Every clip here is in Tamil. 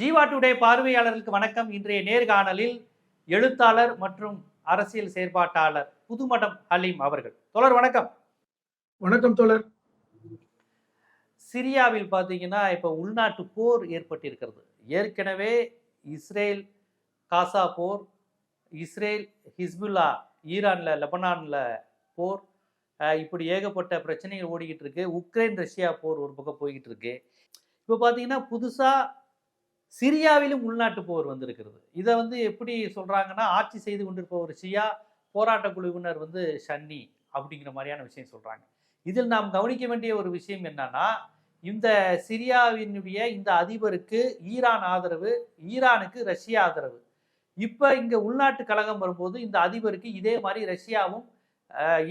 ஜீவா டுடே பார்வையாளர்களுக்கு வணக்கம். இன்றைய நேர்காணலில் எழுத்தாளர் மற்றும் அரசியல் செயற்பாட்டாளர் புதுமடம் ஹலீம் அவர்கள். தொடர் வணக்கம். வணக்கம் தோழர். சிரியாவில் பார்த்தீங்கன்னா இப்போ உள்நாட்டு போர் ஏற்பட்டிருக்கிறது. ஏற்கனவே இஸ்ரேல் காசா போர் இஸ்ரேல் ஹிஸ்புல்லா ஈரானில் லெபனானில் போர் இப்படி ஏகப்பட்ட பிரச்சனைகள் ஓடிக்கிட்டு இருக்கு. உக்ரைன் ரஷ்யா போர் ஒரு பக்கம் போய்கிட்டு இருக்கு. இப்போ பார்த்தீங்கன்னா புதுசாக சிரியாவிலும் உள்நாட்டு போர் வந்திருக்கிறது. இதை வந்து எப்படி சொல்கிறாங்கன்னா ஆட்சி செய்து கொண்டிருப்பவர் ஷியா போராட்ட குழுவினர் வந்து ஷன்னி அப்படிங்கிற மாதிரியான விஷயம் சொல்கிறாங்க இதில் நாம் கவனிக்க வேண்டிய ஒரு விஷயம் என்னன்னா இந்த சிரியாவினுடைய இந்த அதிபருக்கு ஈரான் ஆதரவு ஈரானுக்கு ரஷ்யா ஆதரவு. இப்போ இங்கே உள்நாட்டு கழகம் வரும்போது இந்த அதிபருக்கு இதே மாதிரி ரஷ்யாவும்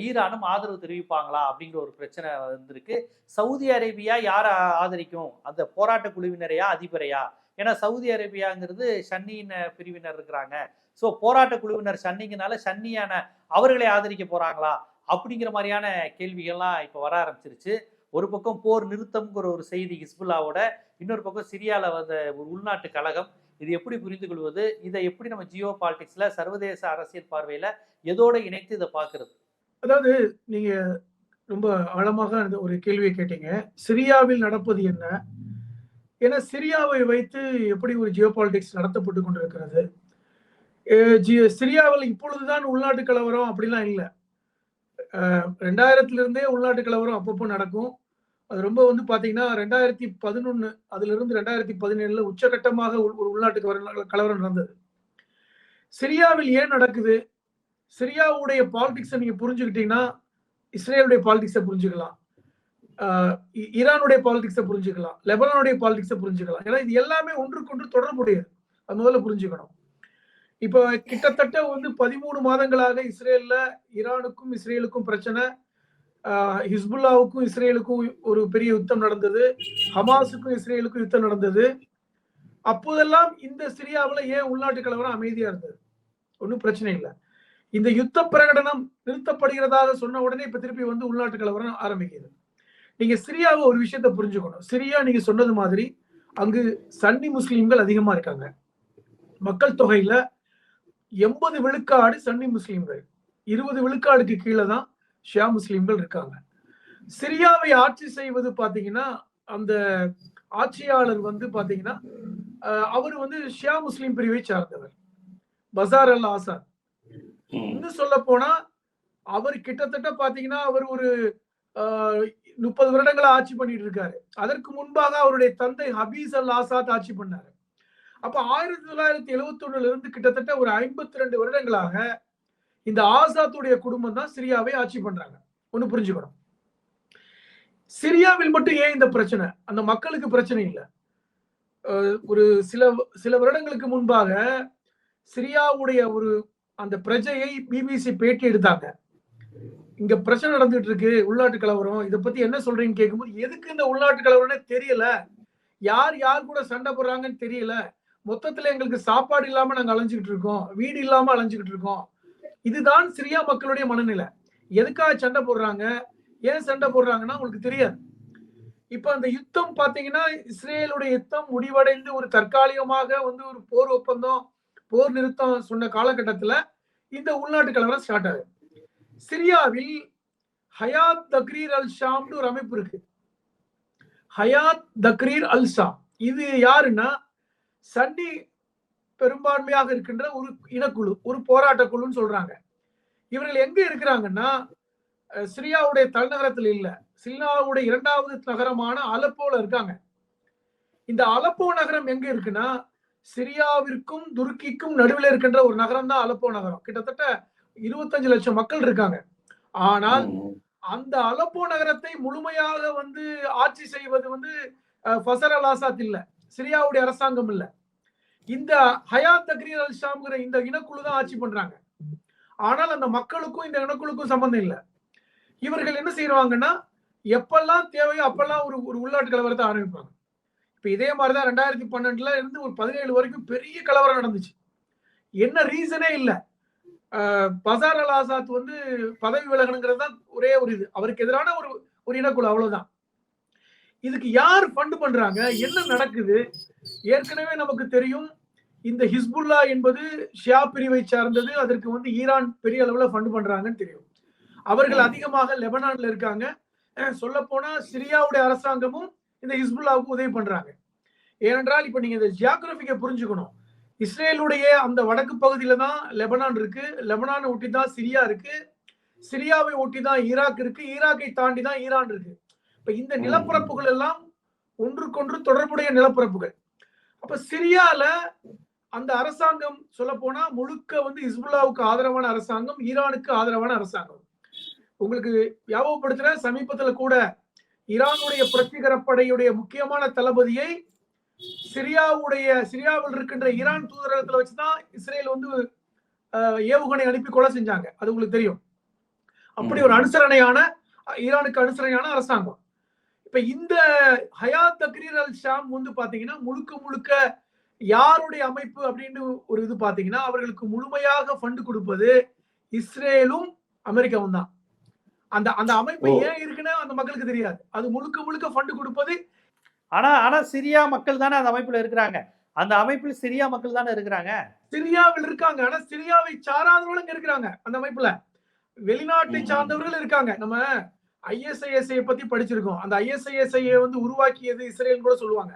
ஈரானும் ஆதரவு தெரிவிப்பாங்களா அப்படிங்கிற ஒரு பிரச்சனை வந்திருக்கு. சவுதி அரேபியா யாரை ஆதரிக்கும்? அந்த போராட்ட குழுவினரையா அதிபரையா? ஏன்னா சவுதி அரேபியாங்கிறது சன்னியின் பிரிவினர் இருக்கிறாங்க. ஸோ போராட்ட குழுவினர் சன்னிங்கனால சன்னியான அவர்களை ஆதரிக்க போறாங்களா? அப்படிங்கிற மாதிரியான கேள்விகள்லாம் இப்போ வர ஆரம்பிச்சிருச்சு. ஒரு பக்கம் போர் நிறுத்தம்ங்கிற ஒரு செய்தி ஹிஸ்புல்லாவோட இன்னொரு பக்கம் சிரியாவில் வந்த ஒரு உள்நாட்டு கழகம். இது எப்படி புரிந்து கொள்வது? இதை எப்படி நம்ம ஜியோ பாலிடிக்ஸ்ல சர்வதேச அரசியல் பார்வையில எதோட இணைத்து இதை பார்க்கறது? அதாவது நீங்க ரொம்ப ஆழமாக ஒரு கேள்வியை கேட்டீங்க. சிரியாவில் நடப்பது என்ன? ஏன்னா சிரியாவை வைத்து எப்படி ஒரு ஜியோ பாலிடிக்ஸ் நடத்தப்பட்டு கொண்டிருக்கிறது அஹ் சிரியாவில் இப்பொழுதுதான் உள்நாட்டு கலவரம் அப்படிலாம் இல்லை. ரெண்டாயிரத்துலேருந்தே உள்நாட்டு கலவரம் அப்பப்போ நடக்கும். அது ரொம்ப வந்து பார்த்தீங்கன்னா ரெண்டாயிரத்தி பதினொன்று அதுலேருந்து ரெண்டாயிரத்தி பதினேழில் உச்சகட்டமாக உள்- ஒரு உள்நாட்டு கலவரம் கலவரம் நடந்தது. சிரியாவில் ஏன் நடக்குது? சிரியாவுடைய பாலிடிக்ஸை நீங்கள் புரிஞ்சுக்கிட்டீங்கன்னா இஸ்ரேலுடைய பாலிடிக்ஸை புரிஞ்சுக்கலாம். ஈரானுடைய பாலிடிக்ஸை புரிஞ்சுக்கலாம் லெபனானுடைய பாலிடிக்ஸை புரிஞ்சுக்கலாம். ஏன்னா இது எல்லாமே ஒன்றுக்கொன்று தொடர்புடையது. அது முதல்ல புரிஞ்சுக்கணும். இப்போ கிட்டத்தட்ட வந்து பதிமூணு மாதங்களாக இஸ்ரேல்ல ஈரானுக்கும் இஸ்ரேலுக்கும் பிரச்சனை. ஹிஸ்புல்லாவுக்கும் இஸ்ரேலுக்கும் ஒரு பெரிய யுத்தம் நடந்தது. ஹமாஸுக்கும் இஸ்ரேலுக்கும் யுத்தம் நடந்தது. அப்போதெல்லாம் இந்த சிரியாவில் ஏன் உள்நாட்டு கலவரம் அமைதியா இருந்தது? ஒன்றும் பிரச்சனை இல்லை. இந்த யுத்த பிரகடனம் நிறுத்தப்படுகிறதாக சொன்ன உடனே இப்ப திருப்பி வந்து உள்நாட்டு கலவரம் ஆரம்பிக்குது நீங்க சிரியாவை ஒரு விஷயத்த புரிஞ்சுக்கணும். சிரியா நீங்க சொன்னது மாதிரி அங்கு சன்னி முஸ்லீம்கள் அதிகமா இருக்காங்க. மக்கள் தொகையில எண்பது விழுக்காடு சன்னி முஸ்லீம்கள் இருபது விழுக்காடுக்கு கீழே தான் ஷியா முஸ்லீம்கள் இருக்காங்க. சிரியாவை ஆட்சி செய்வது பாத்தீங்கன்னா அந்த ஆட்சியாளர் வந்து பாத்தீங்கன்னா அஹ், அவர் வந்து ஷியா முஸ்லீம் பிரிவை சார்ந்தவர். பசார் அல் ஆசாத். இன்னும் சொல்ல போனா அவர் கிட்டத்தட்ட பாத்தீங்கன்னா அவர் ஒரு முப்பது வருடங்களா ஆட்சி பண்ணிட்டு இருக்காரு. அதற்கு முன்பாக அவருடைய தந்தை ஹபீஸ் அல் ஆசாத் ஆட்சி பண்ணாரு. அப்ப ஆயிரத்தி தொள்ளாயிரத்தி எழுபத்தி ஒண்ணுல இருந்து கிட்டத்தட்ட ஒரு ஐம்பத்தி ரெண்டு வருடங்களாக இந்த ஆசாத்துடைய குடும்பம் தான் சிரியாவை ஆட்சி பண்றாங்க. ஒண்ணு புரிஞ்சுக்கணும். சிரியாவில் மட்டும் ஏன் இந்த பிரச்சனை? அந்த மக்களுக்கு பிரச்சனை இல்லை. ஒரு சில சில வருடங்களுக்கு முன்பாக சிரியாவுடைய ஒரு அந்த பிரஜையை பிபிசி பேட்டி எடுத்தாங்க. இங்க பிரச்சனை நடந்துட்டு இருக்கு உள்நாட்டு கலவரம் இத பத்தி என்ன சொல்றீங்கன்னு கேட்கும்போது எதுக்கு இந்த உள்நாட்டு கலவரம்னே தெரியல. யார் யார் கூட சண்டை போடுறாங்கன்னு தெரியல. மொத்தத்துல எங்களுக்கு சாப்பாடு இல்லாம நாங்க அலைஞ்சுக்கிட்டு இருக்கோம். வீடு இல்லாம அலைஞ்சுக்கிட்டு இருக்கோம். இதுதான் சிரியா மக்களுடைய மனநிலை. எதுக்காக சண்டை போடுறாங்க? ஏன் சண்டை போடுறாங்கன்னா உங்களுக்கு தெரியாது. இப்ப அந்த யுத்தம் பாத்தீங்கன்னா இஸ்ரேலுடைய யுத்தம் முடிவடைந்து ஒரு தற்காலிகமாக வந்து ஒரு போர் ஒப்பந்தம் போர் நிறுத்தம் சொன்ன காலகட்டத்துல இந்த உள்நாட்டு கலவரம் ஸ்டார்ட் ஆகுது. சிரியாவில் ஹயாத் தக்ரீர் அல் ஷாம்னு ஒரு அமைப்பு இருக்கு. Hayat Tahrir al Sham. இது யாருன்னா சன்னி பெரும்பான்மையாக இருக்கின்ற ஒரு இனக்குழு ஒரு போராட்ட குழுன்னு சொல்றாங்க. இவர்கள் எங்க இருக்கிறாங்கன்னா சிரியாவுடைய தலைநகரத்தில் இல்லை சிரியாவுடைய இரண்டாவது நகரமான அலப்போல இருக்காங்க. இந்த அலப்போ நகரம் எங்க இருக்குன்னா சிரியாவிற்கும் துருக்கிக்கும் நடுவில் இருக்கின்ற ஒரு நகரம் தான் அலப்போ நகரம். கிட்டத்தட்ட இருபத்தஞ்சு லட்சம் மக்கள் இருக்காங்க. ஆனால் அந்த அலப்போ நகரத்தை முழுமையாக வந்து ஆட்சி செய்வது வந்து ஃபசர் அல் ஆசாத் இல்ல. சிரியாவுடைய அரசாங்கம் இல்ல. இந்த ஹயாத் தக்ரீர் அல் ஷாம்ங்கிற இந்த இனக்குழு தான் ஆட்சி பண்றாங்க. ஆனால் அந்த மக்களுக்கும் இந்த இனக்குழுக்கும் சம்பந்தம் இல்ல. இவர்கள் என்ன செய்வாங்கன்னா எப்பெல்லாம் தேவையோ அப்பெல்லாம் ஒரு ஒரு உள்நாட்டு கலவரத்தை ஆரம்பிப்பாங்க. இப்ப இதே மாதிரிதான் ரெண்டாயிரத்தி பன்னெண்டுல இருந்து ஒரு பதினேழு வரைக்கும் பெரிய கலவரம் நடந்துச்சு. என்ன ரீசனே இல்ல. பசார் அல் ஆசாத் வந்து பதவி விலகணுங்கிறது தான் ஒரே ஒரு இது. அவருக்கு எதிரான ஒரு ஒரு இனக்குழு அவ்வளவுதான். இதுக்கு யார் ஃபண்ட் பண்றாங்க? என்ன நடக்குது? ஏற்கனவே நமக்கு தெரியும் இந்த ஹிஸ்புல்லா என்பது ஷியா பிரிவை சார்ந்தது அதற்கு வந்து ஈரான் பெரிய அளவுல ஃபண்ட் பண்றாங்கன்னு தெரியும். அவர்கள் அதிகமாக லெபனான்ல இருக்காங்க. சொல்ல போனா சிரியாவுடைய அரசாங்கமும் இந்த ஹிஸ்புல்லாவுக்கு உதவி பண்றாங்க. ஏனென்றால் இப்ப நீங்க இந்த ஜியாகிரபிக்கை புரிஞ்சுக்கணும். இஸ்ரேலுடைய அந்த வடக்கு பகுதியில தான் லெபனான் இருக்கு. லெபனானை ஒட்டி தான் சிரியா இருக்கு. சிரியாவை ஒட்டி தான் ஈராக் இருக்கு. ஈராக்கை தாண்டி தான் ஈரான் இருக்கு. இப்ப இந்த நிலப்பரப்புகள் எல்லாம் ஒன்றுக்கொன்று தொடர்புடைய நிலப்பரப்புகள். அப்ப சிரியால அந்த அரசாங்கம் சொல்ல போனா முழுக்க வந்து ஹிஸ்புல்லாவுக்கு ஆதரவான அரசாங்கம் ஈரானுக்கு ஆதரவான அரசாங்கம். உங்களுக்கு ஞாபகப்படுத்துற சமீபத்துல கூட ஈரானுடைய புரட்சிகர படையுடைய முக்கியமான தளபதியை சிரியாவுடைய சிரியாவில் இருக்கின்ற ஈரான் தூதரகத்துல வச்சுதான் இஸ்ரேல் வந்து ஏவுகணை அனுப்பி கொலை செஞ்சாங்க. அது உங்களுக்கு தெரியும். அப்படி ஒரு அனுசரணையான ஈரானுக்கு அனுசரணையான அரசாங்கம். இப்ப இந்த ஹயாத் தக்ரீர் அல் ஷாம் வந்து பாத்தீங்கன்னா முழுக்க முழுக்க யாருடைய அமைப்பு அப்படின்னு ஒரு இது பாத்தீங்கன்னா அவர்களுக்கு முழுமையாக ஃபண்ட் கொடுப்பது இஸ்ரேலும் அமெரிக்காவும் தான் அந்த அந்த அமைப்பு. ஏன் இருக்குன்னு அந்த மக்களுக்கு தெரியாது. அது முழுக்க முழுக்க ஃபண்ட் கொடுப்பது ஆனா ஆனா சிரியா மக்கள் தானே அந்த அமைப்புல இருக்கிறாங்க. அந்த அமைப்பில் சிரியா மக்கள் தானே இருக்கிறாங்க? சிரியாவில் இருக்காங்க. ஆனா சிரியாவை சாராதவர்களும் இருக்கிறாங்க அந்த அமைப்புல. வெளிநாட்டை. சார்ந்தவர்கள் இருக்காங்க. நம்ம ஐஎஸ்ஐஎஸ்ஐ பத்தி படிச்சிருக்கோம். அந்த ஐஎஸ்ஐஎஸ்ஐ வந்து உருவாக்கியது இஸ்ரேல் கூட சொல்லுவாங்க.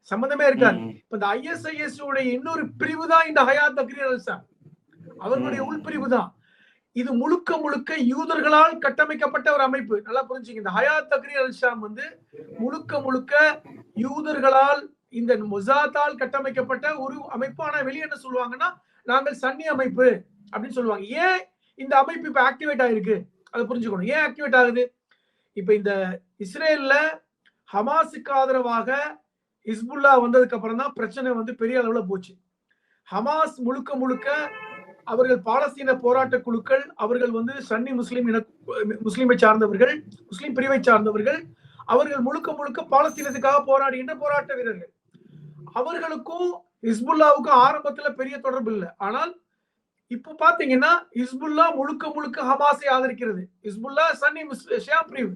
சம்பந்தமே இருக்காது. இப்ப இந்த ஐஎஸ்ஐஎஸ் உடைய இன்னொரு பிரிவு தான் இந்த ஹயாத் தக்ரீர் அல் அவர்களுடைய. உள்பிரிவு தான். இது முழுக்க முழுக்க யூதர்களால் கட்டமைக்கப்பட்ட ஒரு அமைப்பு. நல்லா புரிஞ்சுங்க. இந்த ஹயாத் தக்ரி அல் ஷாம் வந்து முழுக்க முழுக்க யூதர்களால் இந்த மொசாத்தால் கட்டமைக்கப்பட்ட ஒரு அமைப்பு. ஆனா வெளியே என்ன சொல்லுவாங்கன்னா நாங்கள் சன்னி அமைப்பு அப்படின்னு சொல்லுவாங்க. ஏன் இந்த அமைப்பு இப்ப ஆக்டிவேட் ஆயிருக்கு? அதை புரிஞ்சுக்கணும். ஏன் ஆக்டிவேட் ஆகுது? இப்ப இந்த இஸ்ரேல்ல ஹமாஸுக்கு ஆதரவாக ஹிஸ்புல்லா வந்ததுக்கு அப்புறம் தான் பிரச்சனை வந்து பெரிய அளவுல போச்சு. ஹமாஸ் முழுக்க முழுக்க அவர்கள் பாலஸ்தீன போராட்ட குழுக்கள் அவர்கள் வந்து சன்னி முஸ்லிம் இன முஸ்லிமை சார்ந்தவர்கள் முஸ்லிம் பிரிவை சார்ந்தவர்கள் அவர்கள் முழுக்க முழுக்க பாலஸ்தீனத்துக்காக போராடுகின்ற போராட்ட வீரர்கள். அவர்களுக்கும் ஹிஸ்புல்லாவுக்கும் ஆரம்பத்துல பெரிய தொடர்பு இல்லை. ஆனால் இப்ப பாத்தீங்கன்னா ஹிஸ்புல்லா முழுக்க முழுக்க ஹமாஸை ஆதரிக்கிறது. ஹிஸ்புல்லா சன்னி ஷியா பிரிவு.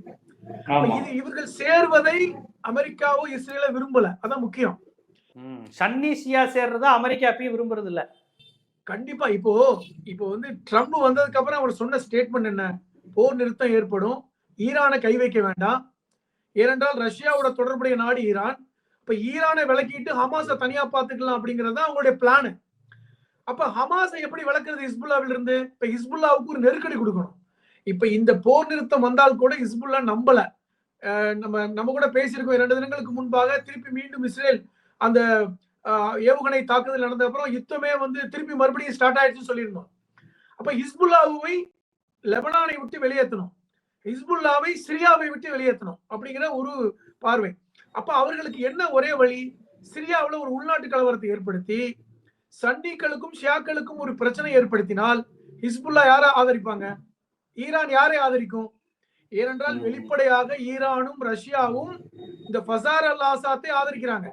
இது இவர்கள் சேர்வதை அமெரிக்காவோ இஸ்ரேல விரும்பல. அதான் முக்கியம். சன்னி சியா சேர்றதா அமெரிக்கா அப்பயும் விரும்புறது இல்ல. கண்டிப்பா. இப்போ இப்போ வந்து ட்ரம்ப் வந்ததுக்கு அப்புறம் அவர் சொன்ன ஸ்டேட்மெண்ட் என்ன? போர் நிறுத்தம் ஏற்படும். ஈரானை கை வைக்க வேண்டாம். ஏனென்றால் ரஷ்யாவோட தொடர்புடைய நாடு ஈரான். இப்ப ஈரானை விளக்கிட்டு ஹமாஸை தனியா பாத்துக்கலாம் அப்படிங்கிறது தான் அவங்களுடைய பிளானு அப்ப ஹமாஸை எப்படி விளக்குறது ஹிஸ்புல்லாவில் இருந்து? இப்ப ஹிஸ்புல்லாவுக்கு ஒரு நெருக்கடி கொடுக்கணும். இப்ப இந்த போர் நிறுத்தம் வந்தால் கூட ஹிஸ்புல்லா நம்பல. நம்ம நம்ம கூட பேசியிருக்கோம் இரண்டு தினங்களுக்கு முன்பாக. திருப்பி மீண்டும் இஸ்ரேல் அந்த ஏவுகணை தாக்குதல் நடந்த அப்புறம் யுத்தமே வந்து திருப்பி மறுபடியும் ஸ்டார்ட் ஆயிடுச்சுன்னு சொல்லியிருந்தோம். அப்ப ஹிஸ்புல்லாவை லெபனானை விட்டு வெளியேற்றணும். ஹிஸ்புல்லாவை சிரியாவை விட்டு வெளியேற்றணும் அப்படிங்கிற ஒரு பார்வை. அப்ப அவர்களுக்கு என்ன ஒரே வழி? சிரியாவுல ஒரு உள்நாட்டு கலவரத்தை ஏற்படுத்தி சன்னிகளுக்கும் ஷியாக்களுக்கும் ஒரு பிரச்சனை ஏற்படுத்தினால் ஹிஸ்புல்லா யாரை ஆதரிப்பாங்க? ஈரான் யாரை ஆதரிக்கும்? ஏனென்றால். வெளிப்படையாக ஈரானும் ரஷ்யாவும் இந்த ஃபசார் அல் ஆசாத்தை ஆதரிக்கிறாங்க.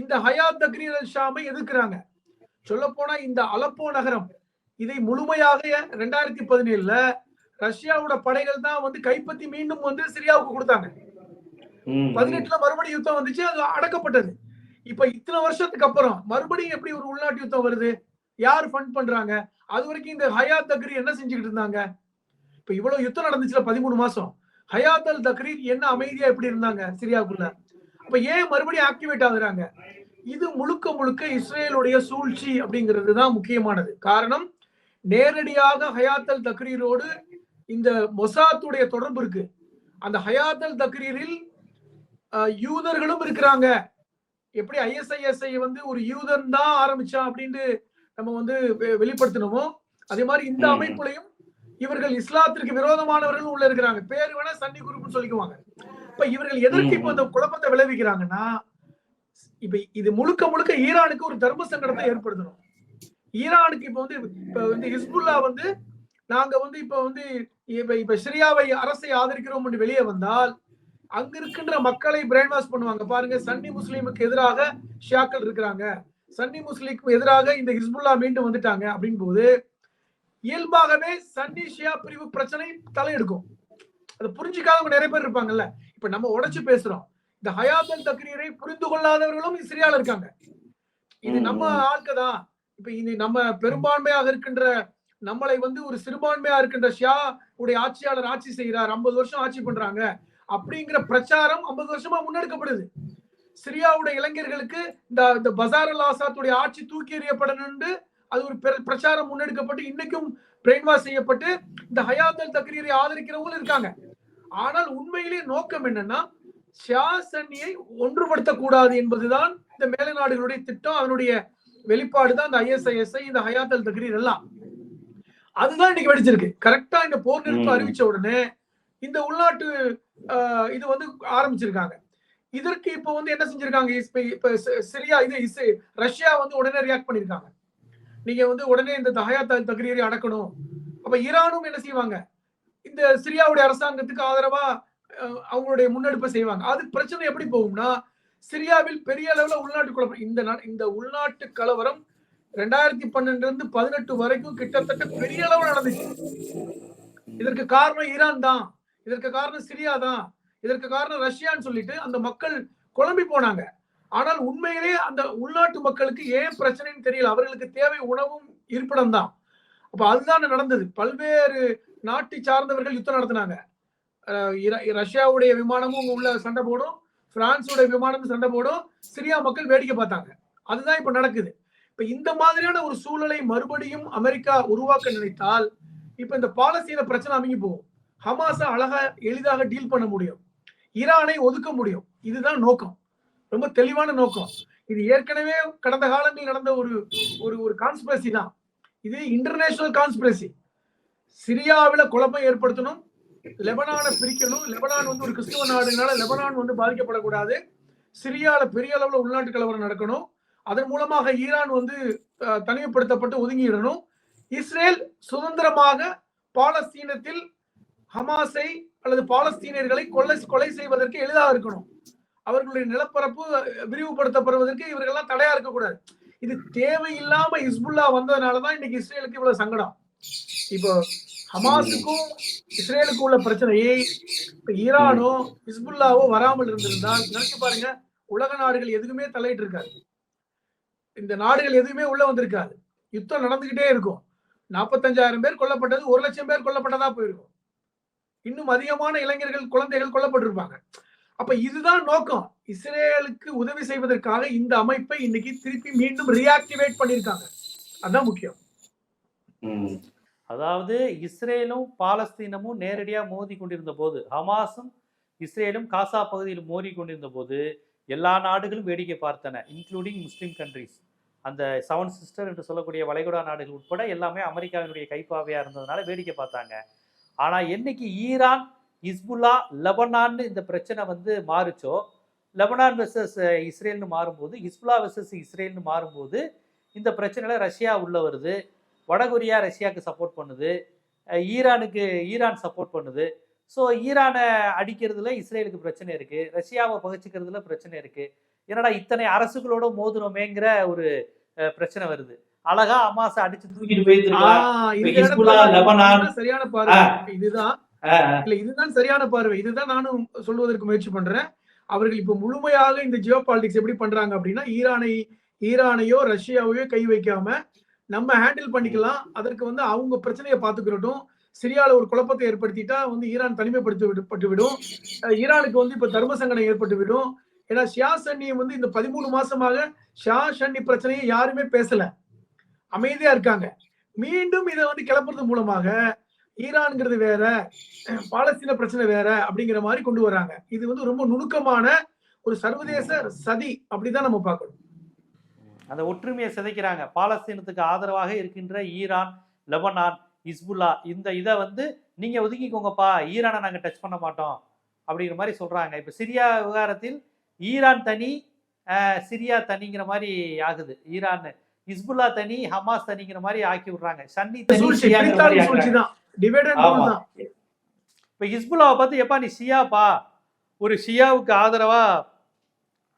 இந்த ஹயாத் தக்ரீர் அல் ஷாமை எதிர்க்கிறாங்க. சொல்ல போனா இந்த அலப்போ நகரம் இதை முழுமையாக ரெண்டாயிரத்தி பதினேழுல ரஷ்யாவோட படைகள் தான் வந்து கைப்பற்றி மீண்டும் வந்து சிரியாவுக்கு கொடுத்தாங்க. பதினெட்டுல மறுபடியும் யுத்தம் வந்துச்சு அது அடக்கப்பட்டது. இப்ப இத்தனை வருஷத்துக்கு அப்புறம் மறுபடியும் எப்படி ஒரு உள்நாட்டு யுத்தம் வருது? யார் ஃபண்ட் பண்றாங்க? அது வரைக்கும் இந்த ஹயாத் தக்ரீர் என்ன செஞ்சுக்கிட்டு இருந்தாங்க? இப்ப இவ்வளவு யுத்தம் நடந்துச்சுல பதிமூணு மாசம். ஹயாத் அல் தக்ரீர் என்ன அமைதியா எப்படி இருந்தாங்க சிரியாவுக்குள்ள? அப்ப ஏன் மறுபடியும் ஆக்டிவேட் ஆகுறாங்க? இது முழுக்க முழுக்க இஸ்ரேலுடைய சூழ்ச்சி அப்படிங்கிறது தான் முக்கியமானது. காரணம் நேரடியாக ஹயாத் அல் தக்ரீரோடு இந்த மொசாத்துடைய தொடர்பு இருக்கு. அந்த ஹயாத் அல் தக்ரீரில் யூதர்களும் இருக்கிறாங்க. எப்படி ஐஎஸ்ஐஎஸ்ஐ வந்து ஒரு யூதன் தான் ஆரம்பிச்சான் அப்படின்ட்டு நம்ம வந்து வெளிப்படுத்தினோமோ அதே மாதிரி இந்த. அமைப்புலையும் இவர்கள் இஸ்லாத்திற்கு விரோதமானவர்கள் உள்ள இருக்கிறாங்க. பேர் வேணா சன்னி குரூப்னு சொல்லிக்குவாங்க. இப்ப இவர்கள் எதற்கு இப்ப. இந்த குழப்பத்தை விளைவிக்கிறாங்கன்னா இப்ப இது முழுக்க முழுக்க ஈரானுக்கு ஒரு தர்ம சங்கடத்தை ஏற்படுத்தணும். ஈரானுக்கு இப்ப வந்து இப்ப வந்து ஹிஸ்புல்லா வந்து நாங்க வந்து இப்ப வந்து இப்ப இப்ப சிரியாவை அரசை ஆதரிக்கிறோம் என்று வெளியே வந்தால் அங்க இருக்கின்ற மக்களை பிரெயின் வாஷ் பண்ணுவாங்க. பாருங்க சன்னி முஸ்லீமுக்கு எதிராக ஷியாக்கள் இருக்கிறாங்க. சன்னி முஸ்லிமுக்கு எதிராக இந்த ஹிஸ்புல்லா மீண்டும் வந்துட்டாங்க அப்படின் போது இயல்பாகவே சன்னி ஷியா பிரிவு பிரச்சனை தலையெடுக்கும். அதை புரிஞ்சுக்காதவங்க நிறைய பேர் இருப்பாங்கல்ல. இப்ப நம்ம உடைச்சு பேசுறோம். இந்த ஹயாத்தல் தக்ரீரை புரிந்து கொள்ளாதவர்களும் சிரியால இருக்காங்க. இது நம்ம ம். ஆட்கள் தான் இப்ப இது நம்ம பெரும்பான்மையாக இருக்கின்ற நம்மளை வந்து ஒரு சிறுபான்மையா இருக்கின்ற ஷியா உடைய ஆட்சியாளர் ஆட்சி செய்கிறார். 50 வருஷம் ஆட்சி பண்றாங்க. அப்படிங்கிற பிரச்சாரம் 50 வருஷமா முன்னெடுக்கப்படுது. சிரியாவுடைய இளைஞர்களுக்கு இந்த இந்த பசார் அல் ஆசாத்துடைய ஆட்சி தூக்கி எறியப்படணும்னு அது ஒரு பெரு- பிரச்சாரம் முன்னெடுக்கப்பட்டு இன்னைக்கும் பிரெயின் வாஷ் செய்யப்பட்டு இந்த ஹயாத்தல் தக்ரீரை ஆதரிக்கிறவங்களும் இருக்காங்க. ஆனால் உண்மையிலேயே நோக்கம் என்னன்னா ஷியா சன்னியை ஒன்றுபடுத்தக்கூடாது என்பதுதான் இந்த மேலை நாடுகளுடைய திட்டம் அதனுடைய வெளிப்பாடு தான் இந்த ஐஎஸ்ஐஎஸ்ஐ இந்த ஹயாத்தல் தக்ரீர் எல்லாம். அதுதான் இன்னைக்கு வெடிச்சிருக்கு. கரெக்டா இந்த போர் நிறுத்தம். அறிவிச்ச உடனே இந்த உள்நாட்டு இது வந்து ஆரம்பிச்சிருக்காங்க. இதற்கு இப்ப வந்து என்ன செஞ்சிருக்காங்க? இப்ப சிரியா இது ரஷ்யா வந்து உடனே ரியாக்ட் பண்ணிருக்காங்க. நீங்க வந்து உடனே இந்த ஹயாத்தல் தக்ரீரை அடக்கணும். அப்ப ஈரானும் என்ன செய்வாங்க? இந்த சிரியாவுடைய அரசாங்கத்துக்கு ஆதரவா அவங்களுடைய முன்னெடுப்பை செய்வாங்க. அது பிரச்சனை எப்படி போகும்னா சிரியாவில் பெரிய அளவுல உள்நாட்டு குழப்பம். இந்த இந்த உள்நாட்டு கலவரம் ரெண்டாயிரத்தி பன்னெண்டுல இருந்து பதினெட்டு வரைக்கும் கிட்டத்தட்ட பெரிய அளவு நடந்துச்சு. இதற்கு காரணம் ஈரான் தான். இதற்கு காரணம் சிரியா தான். இதற்கு காரணம் ரஷ்யான்னு சொல்லிட்டு அந்த மக்கள் குழம்பி போனாங்க. ஆனால் உண்மையிலேயே அந்த உள்நாட்டு மக்களுக்கு ஏன் பிரச்சனைன்னு தெரியல. அவர்களுக்கு தேவை உணவும் இருப்பிடம் தான் அப்ப அதுதான் நடந்தது. பல்வேறு நாட்டை சார்ந்தவர்கள் யுத்தம் நடத்தினாங்க. இர- ரஷ்யாவுடைய விமானமும் உள்ள சண்டை போடும் பிரான்ஸுடைய விமானமும் சண்டை போடும் சிரியா மக்கள் வேடிக்கை பார்த்தாங்க. அதுதான் இப்ப நடக்குது. இப்ப இந்த மாதிரியான ஒரு சூழலை மறுபடியும் அமெரிக்கா உருவாக்க நினைத்தால் இப்ப இந்த பாலஸ்தீன பிரச்சனை அமைங்கி போகும். ஹமாஸ அழகா எளிதாக டீல் பண்ண முடியும். ஈரானை ஒதுக்க முடியும். இதுதான் நோக்கம். ரொம்ப தெளிவான நோக்கம். இது ஏற்கனவே கடந்த காலங்களில் நடந்த ஒரு ஒரு ஒரு கான்ஸ்பிரசி தான். இது இன்டர்நேஷனல் கான்ஸ்பிரசி சிரியாவில் குழப்பம் ஏற்படுத்தணும் லெபனானை பிரிக்கணும். லெபனான் வந்து ஒரு கிறிஸ்துவ நாடுனால லெபனான் வந்து பாதிக்கப்படக்கூடாது. சிரியாவில் பெரிய அளவில் உள்நாட்டு கலவரம் நடக்கணும். அதன் மூலமாக ஈரான் வந்து தனிமைப்படுத்தப்பட்டு ஒதுங்கிடணும். இஸ்ரேல் சுதந்திரமாக பாலஸ்தீனத்தில் ஹமாஸை அல்லது பாலஸ்தீனியர்களை கொலை கொலை செய்வதற்கு எளிதாக இருக்கணும். அவர்களுடைய நிலப்பரப்பு விரிவுபடுத்தப்படுவதற்கு இவர்கள்லாம் தடையா இருக்கக்கூடாது. இது தேவையில்லாம இஸ்புல்லா வந்ததுனாலதான் இன்னைக்கு இஸ்ரேலுக்கு இவ்வளவு சங்கடம். இப்போ ஹமாஸுக்கும் இஸ்ரேலுக்கும் உள்ள பிரச்சனையை இப்ப ஈரானோ ஹிஸ்புல்லாவோ வராமல் இருந்திருந்தால் நினைச்சு பாருங்க உலக நாடுகள் எதுக்குமே தலையிட்டு இருக்காது. இந்த நாடுகள் எதுவுமே உள்ள வந்திருக்காது. யுத்தம் நடந்துகிட்டே இருக்கும். நாற்பத்தஞ்சாயிரம் பேர் கொல்லப்பட்டது ஒரு லட்சம் பேர் கொல்லப்பட்டதா போயிருக்கும். இன்னும் அதிகமான இளைஞர்கள் குழந்தைகள் கொல்லப்பட்டிருப்பாங்க. அப்ப இதுதான் நோக்கம். இஸ்ரேலுக்கு உதவி செய்வதற்காக இந்த அமைப்பை இன்னைக்கு திருப்பி மீண்டும் ரியாக்டிவேட் பண்ணிருக்காங்க அதான் முக்கியம். அதாவது இஸ்ரேலும் பாலஸ்தீனமும் நேரடியாக மோதி கொண்டிருந்த போது ஹமாஸும் இஸ்ரேலும் காசா பகுதியில் மோதி கொண்டிருந்த போது எல்லா நாடுகளும் வேடிக்கை பார்த்தன இன்க்ளூடிங் முஸ்லீம் கண்ட்ரிஸ் அந்த செவன் சிஸ்டர் என்று சொல்லக்கூடிய வளைகுடா நாடுகள் உட்பட எல்லாமே அமெரிக்காவினுடைய கைப்பாவையாக இருந்ததுனால வேடிக்கை பார்த்தாங்க. ஆனால் என்னைக்கு ஈரான் இஸ்புல்லா லெபனான்னு இந்த பிரச்சனை வந்து மாறுச்சோ லெபனான் வெர்சஸ் இஸ்ரேல்னு மாறும்போது ஹிஸ்புல்லா வெர்சஸ் இஸ்ரேல்னு மாறும்போது இந்த பிரச்சனையில் ரஷ்யா உள்ள வருது. வடகொரியா ரஷ்யாவுக்கு சப்போர்ட் பண்ணுது. ஈரானுக்கு ஈரான் சப்போர்ட் பண்ணுது. ஸோ ஈரானை அடிக்கிறதுல இஸ்ரேலுக்கு பிரச்சனை இருக்கு. ரஷ்யாவை பகிச்சுக்கிறதுல பிரச்சனை இருக்கு. என்னடா இத்தனை அரசுகளோட மோதுறோமேங்கிற ஒரு பிரச்சனை வருது. அழகா அமாசை அடிச்சு தூக்கிட்டு. இதுதான் சரியான பார்வை. இதுதான். இல்ல இதுதான் சரியான பார்வை. இதுதான் நானும் சொல்வதற்கு முயற்சி பண்றேன். அவர்கள் இப்ப முழுமையாக இந்த ஜியோ பாலிடிக்ஸ் எப்படி பண்றாங்க அப்படின்னா ஈரானை ஈரானையோ ரஷ்யாவையோ கை வைக்காம நம்ம ஹேண்டில் பண்ணிக்கலாம். அதற்கு வந்து அவங்க பிரச்சனையை பார்த்துக்கிறட்டும் சிரியால ஒரு குழப்பத்தை ஏற்படுத்திட்டா வந்து ஈரான் தனிமைப்படுத்தி விடப்பட்டு விடும். ஈரானுக்கு வந்து இப்ப தர்ம சங்கடம் ஏற்பட்டு விடும். ஏன்னா ஷியா சன்னி வந்து இந்த பதிமூணு மாசமாக ஷியா சன்னி பிரச்சனையை யாருமே பேசல. அமைதியா இருக்காங்க. மீண்டும் இதை வந்து கிளப்புறது மூலமாக ஈரான்ங்கிறது வேற பாலஸ்தீன பிரச்சனை வேற அப்படிங்கிற மாதிரி கொண்டு வராங்க. இது வந்து ரொம்ப நுணுக்கமான ஒரு சர்வதேச சதி அப்படிதான் நம்ம பார்க்கணும். அந்த ஒற்றுமையை சிதைக்கிறாங்க. பாலஸ்தீனத்துக்கு ஆதரவாக இருக்கின்ற ஈரான் லெபனான் இஸ்புல்லா இந்த இதை வந்து நீங்க ஒதுக்கிக்கோங்கப்பா ஈரானை நாங்க டச் பண்ண மாட்டோம் அப்படிங்கிற மாதிரி சொல்றாங்க. இப்ப சிரியா விவகாரத்தில் ஈரான் தனி சிரியா தனிங்கிற மாதிரி ஆகுது. ஈரான் இஸ்புல்லா தனி ஹமாஸ் தனிங்கிற மாதிரி ஆக்கி விடுறாங்க. சன்னி. தான் இப்ப ஹிஸ்புல்லாவை பார்த்து எப்பா நீ ஷியாப்பா ஒரு ஷியாவுக்கு ஆதரவா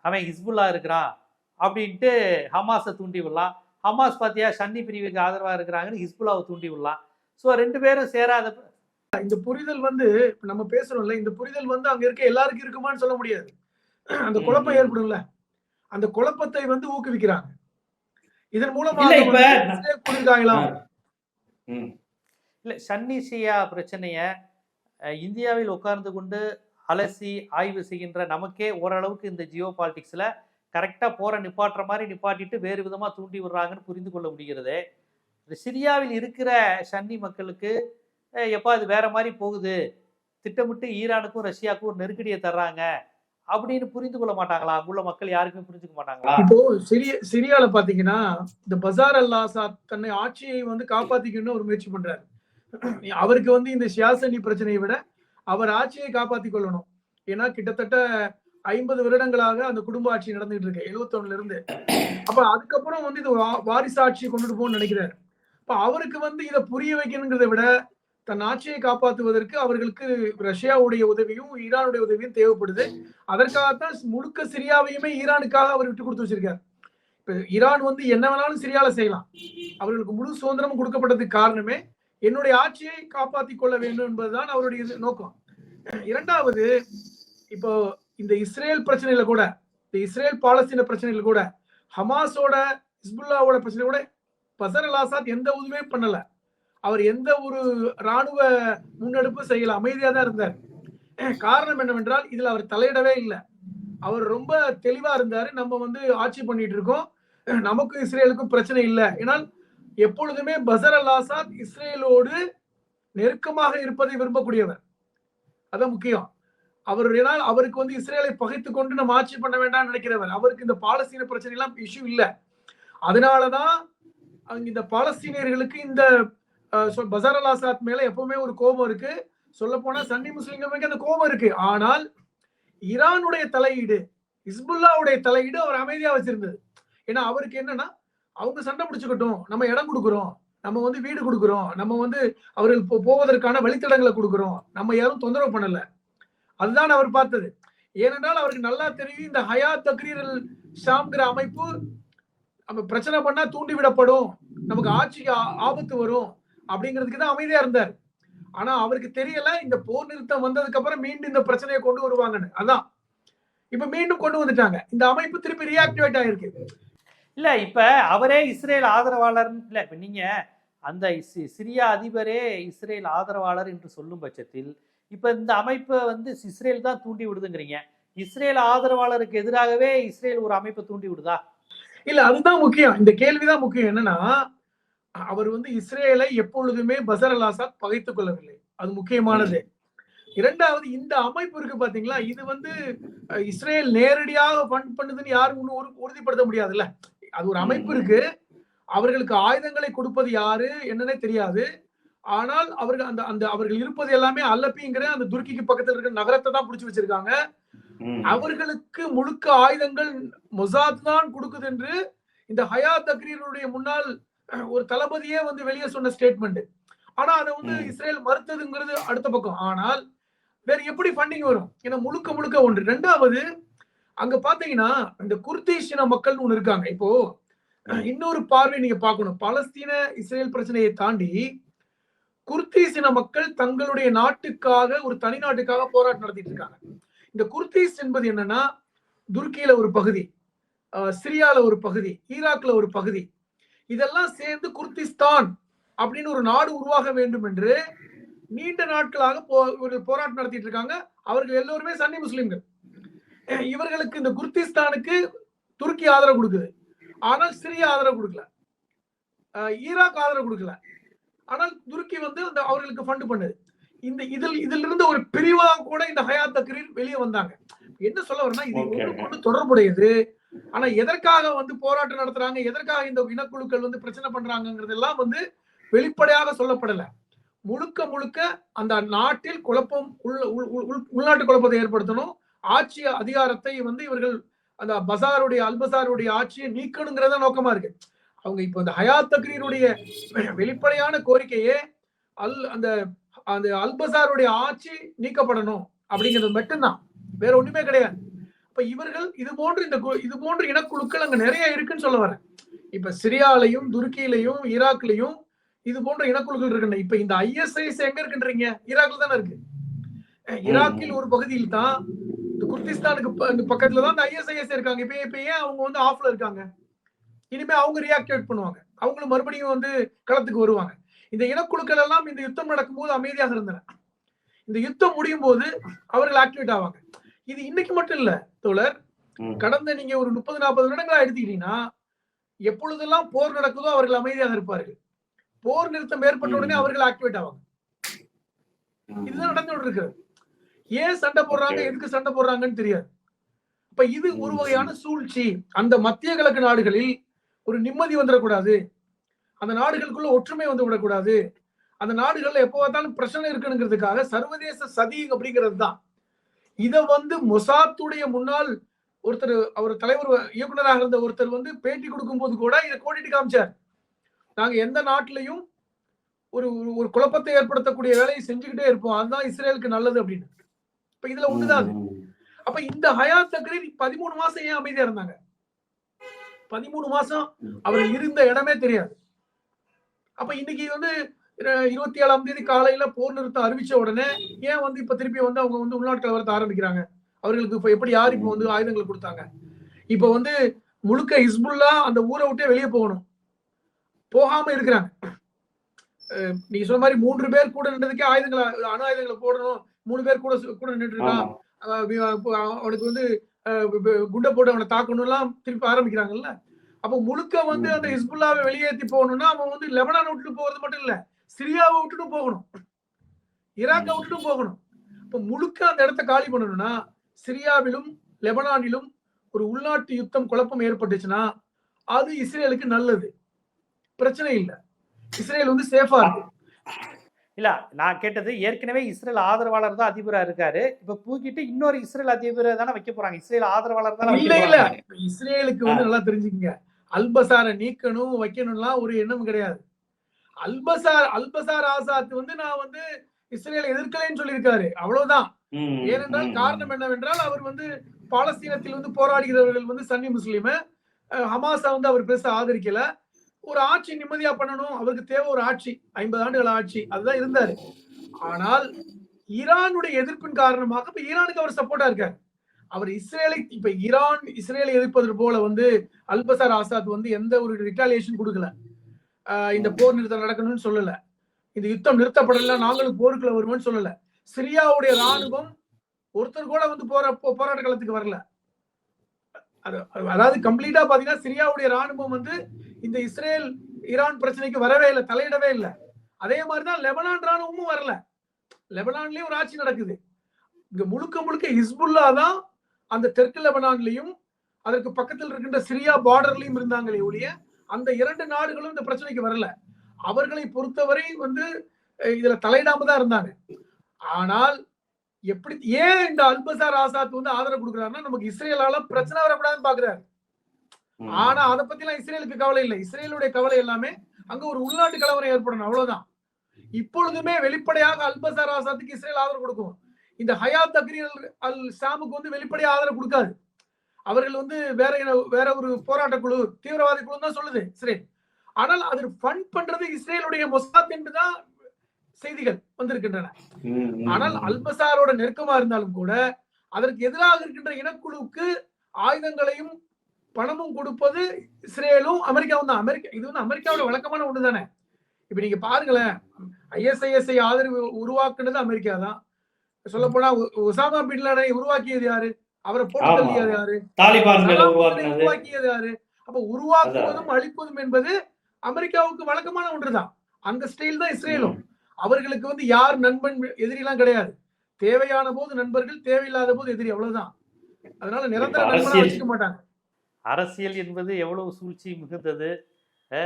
அவன் ஹிஸ்புல்லா இருக்கிறான்? அப்படின்ட்டு ஹமாஸை தூண்டி விடலாம். ஹமாஸ் பாத்தியா சன்னி பிரிவுக்கு ஆதரவா இருக்கிறாங்கன்னு ஹிஸ்புல்லாவை தூண்டி விடலாம். ஸோ ரெண்டு பேரும் சேராத இந்த புரிதல் வந்து இப்ப நம்ம பேசுறோம்ல இந்த புரிதல் வந்து அங்க இருக்க எல்லாருக்கும் இருக்குமான்னு சொல்ல முடியாது. அந்த குழப்பம். ஏற்படும்ல. அந்த குழப்பத்தை வந்து ஊக்குவிக்கிறாங்க. இதன் மூலமாக இல்ல, சன்னி ஷியா பிரச்சனைய இந்தியாவில் உட்கார்ந்து கொண்டு அலசி ஆய்வு செய்கின்ற நமக்கே ஓரளவுக்கு இந்த ஜியோ பாலிடிக்ஸ்ல கரெக்டா போற நிப்பாட்டுற மாதிரி நிப்பாட்டிட்டு வேறு விதமா தூண்டி விடுறாங்கன்னு புரிந்து கொள்ள முடிகிறது. சிரியாவில் இருக்கிற சன்னி மக்களுக்கு எப்போ அது வேற மாதிரி போகுது. திட்டமிட்டு ஈரானுக்கும் ரஷ்யாவுக்கும் ஒரு நெருக்கடியை தர்றாங்க. அப்படின்னு புரிந்து கொள்ள மாட்டாங்களா? அங்குள்ள மக்கள் யாருக்குமே புரிஞ்சுக்க மாட்டாங்களா? இப்போ சிரிய சிரியால பாத்தீங்கன்னா இந்த பசார் அல் ஆசாத் தன்னை ஆட்சியை வந்து காப்பாத்திக்கணும்னு ஒரு முயற்சி பண்றாரு. அவருக்கு வந்து இந்த சியாசனி பிரச்சனையை விட அவர் ஆட்சியை காப்பாத்தி கொள்ளணும். ஏன்னா கிட்டத்தட்ட ஐம்பது வருடங்களாக அந்த குடும்ப ஆட்சி நடந்துகிட்டு இருக்கு 71 இருந்து அப்ப அதுக்கப்புறம் வந்து இது வா- வாரிசு ஆட்சியை கொண்டுட்டு போகணும்னு நினைக்கிறாரு. இப்ப அவருக்கு வந்து இதை புரிய வைக்கணுங்கிறத விட தன் ஆட்சியை காப்பாற்றுவதற்கு அவர்களுக்கு ரஷ்யாவுடைய உதவியும் ஈரானுடைய உதவியும் தேவைப்படுது. அதற்காகத்தான் முழுக்க சிரியாவையுமே ஈரானுக்காக அவர் விட்டு கொடுத்து வச்சிருக்காரு. இப்ப ஈரான் வந்து என்ன வேணாலும் சிரியால செய்யலாம். அவர்களுக்கு முழு சுதந்திரமும் கொடுக்கப்பட்டதுக்கு காரணமே என்னுடைய ஆட்சியை காப்பாற்றிக் கொள்ள வேண்டும் என்பதுதான் அவருடைய இது நோக்கம். இரண்டாவது இப்போ இந்த இஸ்ரேல் பிரச்சனையில கூட இந்த இஸ்ரேல் பாலஸ்தீன பிரச்சனையில கூட ஹமாஸோட ஹிஸ்புல்லாவோட பிரச்சனை கூட பசர் அல் ஆசாத் எந்த உதவியுமே பண்ணல. அவர் எந்த ஒரு ராணுவ முன்னெடுப்பு செய்யல அமைதியா தான் இருந்தார். காரணம் என்னவென்றால் இதுல அவர் தலையிடவே இல்லை. அவர் ரொம்ப தெளிவா இருந்தாரு. நம்ம வந்து ஆட்சி பண்ணிட்டு இருக்கோம். நமக்கும் இஸ்ரேலுக்கும் பிரச்சனை இல்லை. ஏன்னால் எப்பொழுதுமே பசர் அல் ஆசாத் இஸ்ரேலோடு நெருக்கமாக இருப்பதை விரும்பக்கூடியவர். அதான் முக்கியம். அவர் அவருக்கு வந்து இஸ்ரேலை பகைத்து கொண்டு நம்ம ஆட்சி பண்ண வேண்டாம்னு நினைக்கிறவர். அவருக்கு இந்த பாலஸ்தீன பிரச்சனை எல்லாம் இஷ்யூ இல்லை. அதனாலதான் இந்த பாலஸ்தீனியர்களுக்கு இந்த பசார் அல் ஆசாத் மேல எப்பவுமே ஒரு கோபம் இருக்கு. சொல்ல போனா சன்னி முஸ்லிம்களுக்கு அந்த கோபம் இருக்கு. ஆனால் ஈரானுடைய தலையீடு ஹிஸ்புல்லாவுடைய தலையீடு அவர் அமைதியா வச்சிருந்தது. ஏன்னா அவருக்கு என்னன்னா அவங்க சண்டை பிடிச்சுக்கட்டும். நம்ம இடம் கொடுக்குறோம். நம்ம வந்து வீடு கொடுக்குறோம். நம்ம வந்து அவர்கள் போவதற்கான வழித்தடங்களை கொடுக்குறோம். நம்ம யாரும் தொந்தரவு பண்ணலை. அதுதான் அவர் பார்த்தது. ஏனென்றால் அவருக்கு நல்லா தெரியும் இந்த ஹயா தக்ரீரல் ஷாம்ங்கிற அமைப்பு நம்ம பிரச்சனை பண்ணா தூண்டி விடப்படும் நமக்கு ஆட்சிக்கு ஆ- ஆபத்து வரும் அப்படிங்கிறதுக்கு தான் அமைதியா இருந்தார். ஆனா அவருக்கு தெரியல இந்த போர் நிறுத்தம் வந்ததுக்கு அப்புறம் மீண்டும் இந்த பிரச்சனையை கொண்டு வருவாங்கன்னு. அதான். இப்ப மீண்டும் கொண்டு வந்துட்டாங்க. இந்த அமைப்பு திருப்பி ரியாக்டிவேட் ஆயிருக்கு. இல்ல இப்ப அவரே இஸ்ரேல் ஆதரவாளர் இல்ல இப்ப நீங்க அந்த சிரியா அதிபரே இஸ்ரேல் ஆதரவாளர் என்று சொல்லும் பட்சத்தில் இப்ப இந்த அமைப்பை வந்து இஸ்ரேல் தான் தூண்டி விடுதுங்கிறீங்க. இஸ்ரேல் ஆதரவாளருக்கு எதிராகவே இஸ்ரேல் ஒரு அமைப்பை தூண்டி விடுதா? இல்ல அதுதான் முக்கியம். இந்த கேள்விதான் முக்கியம். என்னன்னா அவர் வந்து இஸ்ரேலை எப்பொழுதுமே பசர் அல் ஆசாத் பகைத்துக் கொள்ளவில்லை. அது முக்கியமானது. இரண்டாவது இந்த அமைப்பு இருக்கு பாத்தீங்களா? இது வந்து இஸ்ரேல் நேரடியாக ஃபண்ட் பண்ணுதுன்னு யாரும் இன்னும் உறுதிப்படுத்த முடியாதுல்ல. அது ஒரு அமைப்பு இருக்கு. அவர்களுக்கு ஆயுதங்களை கொடுப்பது யாரு? என்னன்னே தெரியாது. ஆனால் அவர்கள் அந்த அந்த அவர்கள் இருப்பது எல்லாமே அல்லப்பிங்கிற அந்த துருக்கிக்கு பக்கத்துல இருக்கிற நகரத்தை தான் பிடிச்சு வச்சிருக்காங்க. அவர்களுக்கு முழுக்க ஆயுதங்கள் மொசாத் தான் கொடுக்குது என்று இந்த ஹயா தக்ரீருடைய முன்னாள் அஹ், ஒரு தளபதியே வந்து வெளியே சொன்ன ஸ்டேட்மெண்ட் ஆனா அதை வந்து. இஸ்ரேல் மறுத்ததுங்கிறது அடுத்த பக்கம். ஆனால் வேற எப்படி ஃபண்டிங் வரும்? ஏன்னா முழுக்க முழுக்க ஒன்று. ரெண்டாவது அங்க பாத்தீங்கன்னா இந்த குர்திஷ் இன மக்கள்னு ஒண்ணு இருக்காங்க. இப்போ இன்னொரு பார்வை நீங்க பார்க்கணும். பலஸ்தீன இஸ்ரேல் பிரச்சனையை தாண்டி குர்தீசின மக்கள் தங்களுடைய நாட்டுக்காக ஒரு தனி நாட்டுக்காக போராட்டம் நடத்திட்டு இருக்காங்க. இந்த குர்தீஸ் என்பது என்னன்னா துருக்கியில ஒரு பகுதி சிரியால ஒரு பகுதி ஈராக்ல ஒரு பகுதி. இதெல்லாம் சேர்ந்து குர்திஸ்தான் அப்படின்னு ஒரு நாடு உருவாக வேண்டும் என்று நீண்ட நாட்களாக போ ஒரு போராட்டம் நடத்திட்டு இருக்காங்க. அவர்கள் எல்லோருமே சன்னி முஸ்லிம்கள். இவர்களுக்கு இந்த குர்திஸ்தானுக்கு துருக்கி ஆதரவு கொடுக்குது. ஆனால் சிரியா ஆதரவு கொடுக்கல. ஈராக் ஆதரவு கொடுக்கல. ஆனால் துருக்கி வந்து அந்த அவர்களுக்கு ஃபண்ட் பண்ணுது. இந்த இதில் இதில் இருந்து ஒரு பிரிவா கூட இந்த ஹயாத் தக்ரீர் வெளியே வந்தாங்க. என்ன சொல்ல வரேன்னா இது ஒண்ணு தொடர்புடையது. ஆனா எதற்காக வந்து போராட்டம் நடத்துறாங்க எதற்காக இந்த இனக்குழுக்கள் வந்து பிரச்சனை பண்றாங்கிறதெல்லாம் வந்து வெளிப்படையாக சொல்லப்படல. முழுக்க முழுக்க அந்த நாட்டில் குழப்பம் உள் உள்- உள்- உள்- உள்நாட்டு குழப்பத்தை ஏற்படுத்தணும். ஆட்சி அதிகாரத்தை வந்து இவர்கள் அந்த பசாருடைய அல்பசாருடைய ஆட்சியை நீக்கணுங்கிறத நோக்கமா இருக்கு. அவங்க இப்போ இந்த ஹயாத் தக்ரீருடைய வெளிப்படையான கோரிக்கையே அல் அந்த அந்த அல்பசாருடைய ஆட்சி நீக்கப்படணும் அப்படிங்கிறது மட்டும்தான். வேற ஒண்ணுமே கிடையாது. இப்ப இவர்கள் இது போன்று இந்த இது போன்ற இனக்குழுக்கள் அங்க நிறைய இருக்குன்னு சொல்ல வரேன். இப்ப சிரியாலையும் துருக்கியிலையும் ஈராக்லயும் இது போன்ற இனக்குழுக்கள் இருக்குன்னு. இப்ப இந்த ஐஎஸ்ஐஎஸ் எங்க இருக்குன்றீங்க? ஈராக்ல தானே இருக்கு. ஈராக்கில் ஒரு பகுதியில் தான் குர்திஸ்தானுக்கு பக்கத்துல தான் இந்த ஐஎஸ்ஐஎஸ் இருக்காங்க. இப்ப இப்ப ஏன் அவங்க வந்து ஆஃப்ல இருக்காங்க? இனிமே அவங்க ரியாக்டிவேட் பண்ணுவாங்க. அவங்களும் மறுபடியும் வந்து களத்துக்கு வருவாங்க. இந்த இனக்குழுக்கள் எல்லாம் இந்த யுத்தம் நடக்கும்போது அமைதியாக இருந்தன. இந்த யுத்தம் முடியும் போது அவர்கள் ஆக்டிவேட் ஆவாங்க. இது இன்னைக்கு மட்டும் இல்ல தோழர். கடந்த நீங்க ஒரு முப்பது நாற்பது வருடங்களா எடுத்துக்கிட்டீங்கன்னா எப்பொழுதெல்லாம் போர் நடக்குதோ அவர்கள் அமைதியாக இருப்பார்கள். போர் நிறுத்தம் ஏற்பட்ட உடனே. அவர்கள் ஆக்டிவேட் ஆவாங்க. இதுதான் நடந்து கொண்டு இருக்கிறது. ஏன் சண்டை போடுறாங்க. எதுக்கு சண்டை போடுறாங்கன்னு தெரியாது. இப்ப இது ஒரு வகையான சூழ்ச்சி. அந்த மத்திய கிழக்கு நாடுகளில் ஒரு நிம்மதி வந்துடக்கூடாது. அந்த நாடுகளுக்குள்ள ஒற்றுமை வந்து விடக்கூடாது. அந்த நாடுகள்ல எப்போ பார்த்தாலும் பிரச்சனை இருக்கணுங்கிறதுக்காக சர்வதேச சதி அப்படிங்கிறது தான் இத வந்து மொசாத்துடைய முன்னாள் ஒருத்தர் அவர் தலைவர் இயக்குனராக இருந்த ஒருத்தர் வந்து பேட்டி கொடுக்கும்போது கூட இதை கோடிட்டு காமிச்சார். நாங்க எந்த நாட்டிலையும் ஒரு ஒரு- குழப்பத்தை ஏற்படுத்தக்கூடிய வேலையை செஞ்சுக்கிட்டே இருப்போம். அதுதான் இஸ்ரேலுக்கு நல்லது அப்படின்னு. இப்ப இதுல ஒண்ணுதான் அது. அப்ப இந்த ஹயாத் தக்ரீர் பதிமூணு மாசம் ஏன் அமைதியா இருந்தாங்க? பதிமூணு மாசம் அவர் இருந்த இடமே தெரியாது. அப்ப இன்னைக்கு வந்து இர- இருபத்தி ஏழாம் தேதி காலையில போர் நிறுத்தம் அறிவிச்ச உடனே ஏன் வந்து இப்ப திருப்பி வந்து அவங்க வந்து உள்நாட்டு கலவரத்தை ஆரம்பிக்கிறாங்க? அவர்களுக்கு இப்ப எப்படி யார் இப்ப வந்து ஆயுதங்கள் கொடுத்தாங்க? இப்ப வந்து முழுக்க ஹிஸ்புல்லா அந்த ஊரை விட்டே வெளியே போகணும். போகாம இருக்கிறாங்க. அஹ் நீங்க சொன்ன மாதிரி மூன்று பேர் கூட நின்றதுக்கே ஆயுதங்களை அணு ஆயுதங்களை போடணும். மூணு பேர் கூட கூட நின்று இருக்கான் அவனுக்கு வந்து குண்டை போட்டு அவனை தாக்கணும்லாம் திருப்பி ஆரம்பிக்கிறாங்கல்ல? அப்ப முழுக்க வந்து அந்த ஹிஸ்புல்லாவை வெளியேற்றி போகணும்னா அவன் வந்து லெபனானை விட்டுட்டு போறது மட்டும் இல்ல சிரியாவை விட்டுட்டு போகணும். ஈராக்கை விட்டுட்டு போகணும். இப்ப முழுக்க அந்த இடத்த காலி பண்ணணும்னா சிரியாவிலும் லெபனானிலும் ஒரு உள்நாட்டு யுத்தம் குழப்பம் ஏற்பட்டுச்சுன்னா அது இஸ்ரேலுக்கு நல்லது. பிரச்சனை இல்ல. இஸ்ரேல் வந்து சேஃபா இருக்கு. இல்ல நான் கேட்டது ஏற்கனவே இஸ்ரேல் ஆதரவாளர் தான் அதிபரா இருக்காரு. இப்ப தூக்கிட்டு இன்னொரு இஸ்ரேல் அதிபரை தானே வைக்க போறாங்க. இஸ்ரேல் ஆதரவாளர் தானே இல்ல இல்ல. இஸ்ரேலுக்கு வந்து நல்லா தெரிஞ்சுக்கங்க. அல்பசாரை நீக்கணும் வைக்கணும்லாம் ஒரு எண்ணம் கிடையாது. அல்பசார் அல்பசார் ஆசாத் வந்து நான் வந்து இஸ்ரேலை எதிர்க்கலைன்னு சொல்லியிருக்காரு. அவ்வளவுதான். ஏனென்றால் காரணம் என்னவென்றால் அவர் வந்து பாலஸ்தீனத்தில் வந்து போராடுகிறவர்கள் வந்து சன்னி முஸ்லீம். ஹமாஸா வந்து அவர் பெருசா ஆதரிக்கல. ஒரு ஆட்சி நிம்மதியா பண்ணணும். அவருக்கு தேவை ஒரு ஆட்சி. ஐம்பது ஆண்டுகள் ஆட்சி. அதுதான் இருந்தாரு. ஆனால் ஈரானுடைய எதிர்ப்பின் காரணமாக இப்ப ஈரானுக்கு அவர் சப்போர்ட்டா இருக்காரு. அவர் இஸ்ரேலை இப்ப ஈரான் இஸ்ரேலை எதிர்ப்பது போல வந்து அல்பசார் ஆசாத் வந்து எந்த ஒரு ரிட்டாலியேஷன் கொடுக்கல. இந்த போர் நிறுத்தம் நடக்கணும்னு சொல்லல. இந்த யுத்தம் நிறுத்தப்படல. நாங்களும் போருக்குள்ள வருவோம்னு சொல்லல. சிரியாவுடைய ராணுவம் ஒருத்தர் கூட வந்து போற போராட்ட காலத்துக்கு வரல. அது அதாவது கம்ப்ளீட்டா பாத்தீங்கன்னா சிரியாவுடைய ராணுவம் வந்து இந்த இஸ்ரேல் ஈரான் பிரச்சனைக்கு வரவே இல்லை தலையிடவே இல்லை. அதே மாதிரிதான் லெபனான் ராணுவமும் வரல. லெபனான்லயும் ஒரு ஆட்சி நடக்குது. இங்க முழுக்க முழுக்க ஹிஸ்புல்லா தான் அந்த தெற்கு லெபனான்லயும் அதற்கு பக்கத்தில் இருக்கின்ற சிரியா பார்டர்லயும் இருந்தாங்களே ஒழிய அந்த இரண்டு நாடுகளும் இந்த பிரச்சனைக்கு வரல. அவர்களை பொறுத்தவரை வந்து இதுல தலையிடாம தான் இருந்தாங்க. ஆனால் எப்படி ஏன் இந்த அல்பசார் ஆசாத் வந்து ஆதரவு கொடுக்குறாருன்னா நமக்கு இஸ்ரேலால பிரச்சனை வரக்கூடாதுன்னு பாக்குறாரு ஆனா அதை பத்தி எல்லாம் இஸ்ரேலுக்கு கவலை இல்லை. இஸ்ரேலுடைய கவலை எல்லாமே அங்க ஒரு உள்நாட்டு கலவரம் ஏற்படணும். அவ்வளவுதான். இப்பொழுதுமே வெளிப்படையாக அல்பசார் ஆசாத்துக்கு இஸ்ரேல் ஆதரவு கொடுக்கும். இந்த ஹயாத் தக்ரீர் அல் சாமுக்கு வந்து வெளிப்படையா ஆதரவு கொடுக்காது. அவர்கள் வந்து வேற வேற ஒரு போராட்ட குழு தீவிரவாதி குழு தான் சொல்லுது இஸ்ரேல். ஆனால் அது ஃபண்ட் பண்றது இஸ்ரேலுடைய மொசாத் என்றுதான் செய்திகள் வந்திருக்கின்றன. ஆனால் அல்பசாரோட நெருக்கமா இருந்தாலும் கூட அதற்கு எதிராக இருக்கின்ற இனக்குழுவுக்கு ஆயுதங்களையும் பணமும் கொடுப்பது இஸ்ரேலும் அமெரிக்காவும் தான். அமெரிக்கா இது வந்து அமெரிக்காவோட வழக்கமான ஒண்ணு தானே இப்ப நீங்க பாருங்களேன் ஐஎஸ்ஐஎஸ்ஐ ஆதரவு உருவாக்குனது அமெரிக்கா தான். சொல்ல போனா உசாமா பின் லாடனை உருவாக்கியது யாரு? அவரை போட்டு யாரு? உருவாக்கியது யாரு? அப்ப உருவாக்குவதும் அழிப்பதும் என்பது அமெரிக்காவுக்கு வழக்கமான ஒன்றுதான். அந்த ஸ்டைல் தான் இஸ்ரேலும். அவர்களுக்கு வந்து யார் நண்பன் எதிரிலாம் கிடையாது. தேவையான போது நண்பர்கள் தேவையில்லாத போது எதிரி அவ்வளவுதான். அதனால நிரந்தர நண்பனா வச்சுக்க மாட்டாங்க. அரசியல் என்பது எவ்வளவு சூழ்ச்சி மிகுந்தது?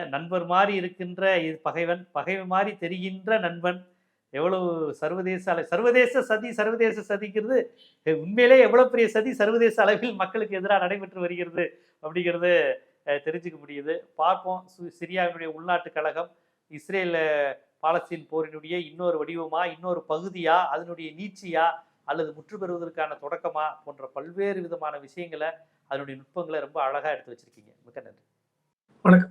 நண்பர் மாதிரி இருக்கின்ற இது பகைவன் பகைவன் மாதிரி தெரிகின்ற நண்பன் எவ்வளவு சர்வதேச அளவு சர்வதேச சதி சர்வதேச சதிக்கிறது உண்மையிலே எவ்வளவு பெரிய சதி சர்வதேச அளவில் மக்களுக்கு எதிராக நடைபெற்று வருகிறது அப்படிங்கிறது தெரிஞ்சுக்க முடியுது. பார்ப்போம். சு- சிரியாவினுடைய உள்நாட்டு கழகம் இஸ்ரேல் பாலஸ்தீன் போரினுடைய இன்னொரு வடிவமா இன்னொரு பகுதியா அதனுடைய நீச்சியா அல்லது முற்று பெறுவதற்கான தொடக்கமா போன்ற பல்வேறு விதமான விஷயங்களை அதனுடைய நுட்பங்களை ரொம்ப அழகா எடுத்து வச்சிருக்கீங்க. மிக்க நன்றி. வணக்கம்.